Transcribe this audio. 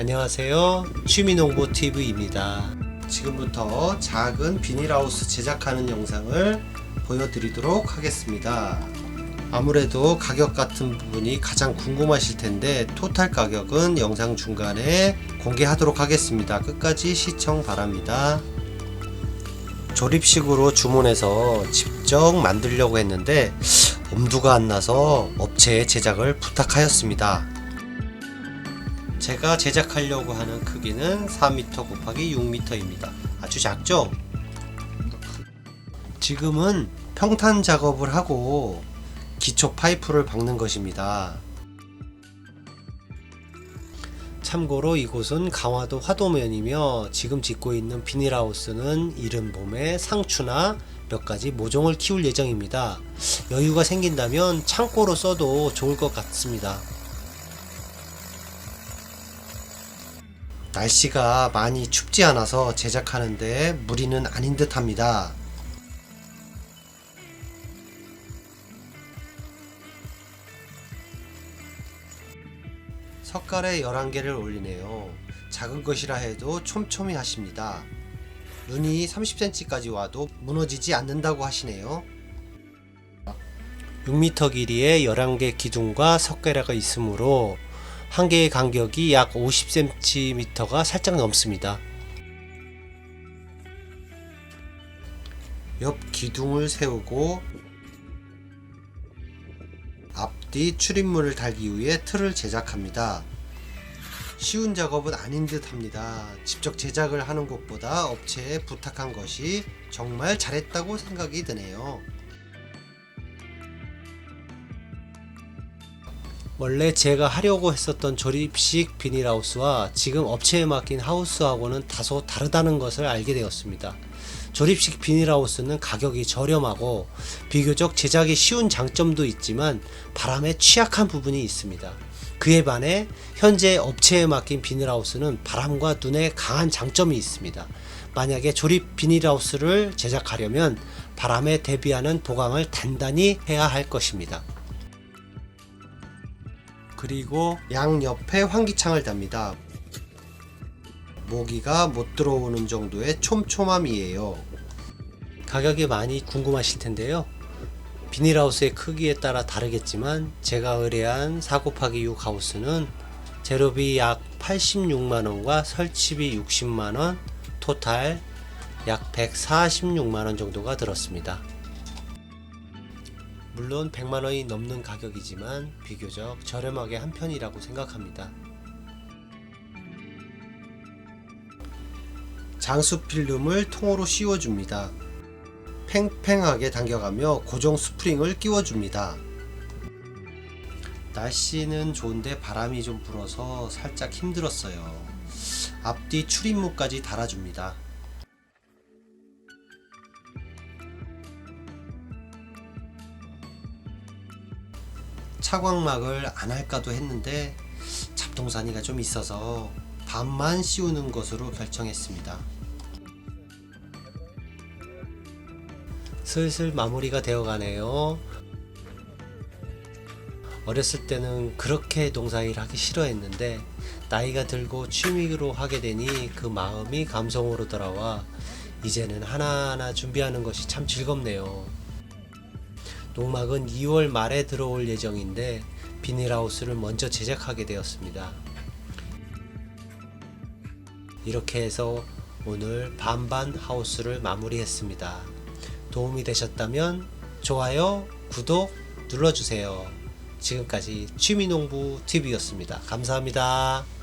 안녕하세요. 취미농부 TV입니다. 지금부터 작은 비닐하우스 제작하는 영상을 보여드리도록 하겠습니다. 아무래도 가격 같은 부분이 가장 궁금하실 텐데 토탈 가격은 영상 중간에 공개하도록 하겠습니다. 끝까지 시청 바랍니다. 조립식으로 주문해서 직접 만들려고 했는데 엄두가 안 나서 업체에 제작을 부탁하였습니다. 제가 제작하려고 하는 크기는 4m 곱하기 6m입니다. 아주 작죠? 지금은 평탄 작업을 하고 기초 파이프를 박는 것입니다. 참고로 이곳은 강화도 화도면이며 지금 짓고 있는 비닐하우스는 이른 봄에 상추나 몇 가지 모종을 키울 예정입니다. 여유가 생긴다면 창고로 써도 좋을 것 같습니다. 날씨가 많이 춥지 않아서 제작하는데 무리는 아닌 듯 합니다. 석갈에 11개를 올리네요. 작은 것이라 해도 촘촘히 하십니다. 눈이 30cm까지 와도 무너지지 않는다고 하시네요. 6m 길이의 11개 기둥과 석가래가 있으므로 한 개의 간격이 약 50cm가 살짝 넘습니다. 옆 기둥을 세우고 앞뒤 출입문을 달기 위해 틀을 제작합니다. 쉬운 작업은 아닌 듯 합니다. 직접 제작을 하는 것보다 업체에 부탁한 것이 정말 잘했다고 생각이 드네요. 원래 제가 하려고 했었던 조립식 비닐하우스와 지금 업체에 맡긴 하우스하고는 다소 다르다는 것을 알게 되었습니다. 조립식 비닐하우스는 가격이 저렴하고 비교적 제작이 쉬운 장점도 있지만 바람에 취약한 부분이 있습니다. 그에 반해 현재 업체에 맡긴 비닐하우스는 바람과 눈에 강한 장점이 있습니다. 만약에 조립 비닐하우스를 제작하려면 바람에 대비하는 보강을 단단히 해야 할 것입니다. 그리고 양 옆에 환기창을 답니다. 모기가 못 들어오는 정도의 촘촘함이에요. 가격이 많이 궁금하실 텐데요. 비닐하우스의 크기에 따라 다르겠지만 제가 의뢰한 4 곱하기 6 하우스는 재료비 약 86만원과 설치비 60만원, 토탈 약 146만원 정도가 들었습니다. 물론 100만 원이 넘는 가격이지만 비교적 저렴하게 한 편이라고 생각합니다. 장수 필름을 통으로 씌워줍니다. 팽팽하게 당겨가며 고정 스프링을 끼워줍니다. 날씨는 좋은데 바람이 좀 불어서 살짝 힘들었어요. 앞뒤 출입문까지 달아줍니다. 차광막을 안 할까도 했는데 잡동사니가 좀 있어서 반만 씌우는 것으로 결정했습니다. 슬슬 마무리가 되어 가네요. 어렸을 때는 그렇게 농사일 하기 싫어했는데 나이가 들고 취미로 하게 되니 그 마음이 감성으로 돌아와 이제는 하나하나 준비하는 것이 참 즐겁네요. 농막은 2월 말에 들어올 예정인데 비닐하우스를 먼저 제작하게 되었습니다. 이렇게 해서 오늘 반반 하우스를 마무리했습니다. 도움이 되셨다면 좋아요, 구독 눌러주세요. 지금까지 취미농부 TV였습니다. 감사합니다.